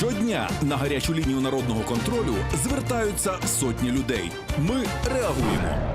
Щодня на гарячу лінію народного контролю звертаються сотні людей. Ми реагуємо.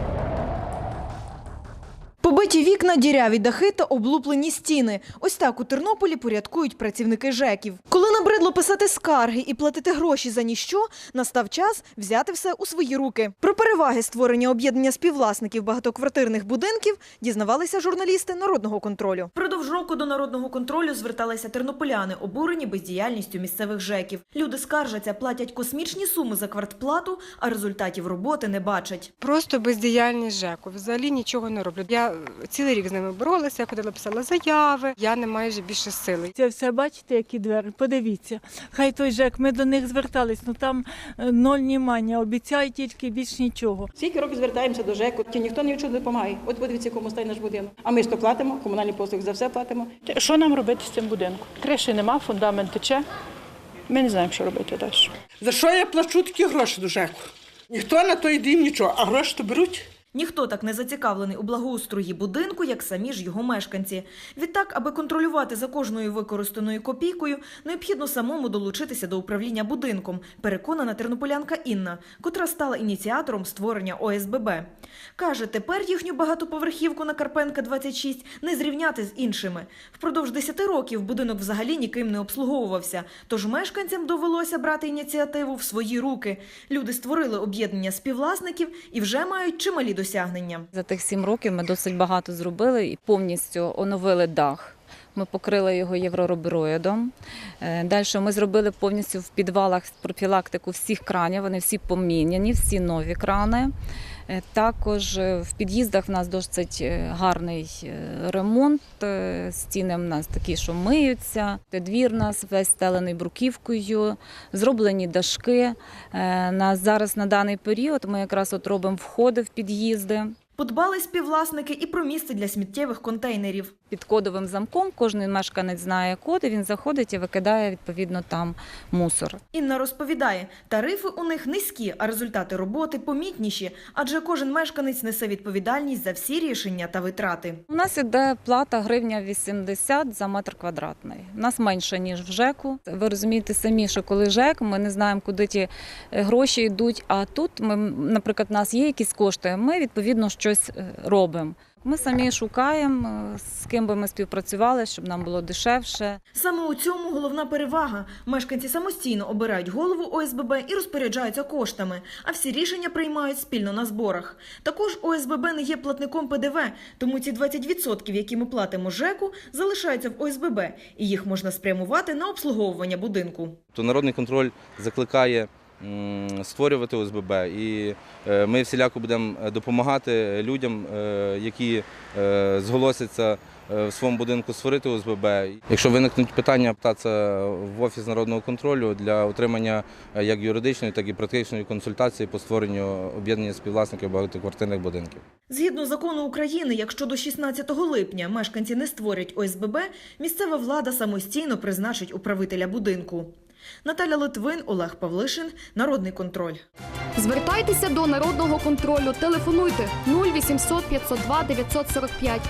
Побиті вікна, діряві дахи та облуплені стіни. Ось так у Тернополі порядкують працівники ЖЕКів. Коли набридло писати скарги і платити гроші за ніщо, настав час взяти все у свої руки. Про переваги створення об'єднання співвласників багатоквартирних будинків дізнавалися журналісти народного контролю. Продовж року до народного контролю зверталися тернополяни, обурені бездіяльністю місцевих ЖЕКів. Люди скаржаться, платять космічні суми за квартплату, а результатів роботи не бачать. Просто бездіяльність ЖЕКу. Взагалі нічого не роблю. Я цілий рік з ними боролася, я ходила, писала заяви. Я не маю вже більше сили. Це все бачите, які двері. Подивіться. Хай той ЖЕК, ми до них звертались, ну там е, ноль німання, обіцяють тільки більш нічого. Скільки років звертаємося до ЖЕКу, ті ніхто нічого не допомагає. От подивіться, якому стає наш будинок. А ми ж то платимо, комунальні послуги за все платимо. Що нам робити з цим будинком? Криші нема, фундамент тече. Ми не знаємо, що робити далі. За що я плачу такі гроші до ЖЕКу? Ніхто на той дім нічого, а гроші то беруть. Ніхто так не зацікавлений у благоустрої будинку, як самі ж його мешканці. Відтак, аби контролювати за кожною використаною копійкою, необхідно самому долучитися до управління будинком, переконана тернополянка Інна, котра стала ініціатором створення ОСББ. Каже, тепер їхню багатоповерхівку на Карпенка 26 не зрівняти з іншими. Впродовж 10 років будинок взагалі ніким не обслуговувався, тож мешканцям довелося брати ініціативу в свої руки. Люди створили об'єднання співвласників і вже мають чималі досягнення. За тих сім років ми досить багато зробили і повністю оновили дах. Ми покрили його євроробіроїдом. Далі ми зробили повністю в підвалах профілактику всіх кранів. Вони всі поміняні, всі нові крани. Е, Також е, в під'їздах в нас досить е, гарний е, ремонт. Е, Стіни в нас такі, що миються. Двір у нас весь стелений бруківкою, зроблені дашки. Е, На зараз на даний період ми якраз от робимо входи в під'їзди. Подбали співвласники і про місце для сміттєвих контейнерів. Під кодовим замком кожен мешканець знає код, і він заходить і викидає відповідно там мусор. Інна розповідає, тарифи у них низькі, а результати роботи помітніші, адже кожен мешканець несе відповідальність за всі рішення та витрати. У нас іде плата гривня 80 за метр квадратний. У нас менше ніж в ЖЕКу. Ви розумієте самі, що коли ЖЕК, ми не знаємо, куди ті е, гроші йдуть. А тут ми, наприклад, у нас є якісь кошти. Ми відповідно щось е, робимо. Ми самі шукаємо, е, з ким би ми співпрацювали, щоб нам було дешевше. Саме у цьому головна перевага. Мешканці самостійно обирають голову ОСББ і розпоряджаються коштами, а всі рішення приймають спільно на зборах. Також ОСББ не є платником ПДВ, тому ці 20%, які ми платимо ЖЕКу, залишаються в ОСББ, і їх можна спрямувати на обслуговування будинку. То народний контроль закликає створювати ОСББ, і е, ми всіляко будемо допомагати людям, е, які е, зголосяться е, в своєму будинку створити ОСББ. Якщо виникнуть питання, питатися в офіс народного контролю для отримання е, як юридичної, так і практичної консультації по створенню об'єднання співвласників багатоквартирних будинків. Згідно закону України, якщо до 16 липня мешканці не створять ОСББ, місцева влада самостійно призначить управителя будинку. Наталя Литвин, Олег Павлишин, Народний контроль. Звертайтеся до народного контролю. Телефонуйте 0800 502 945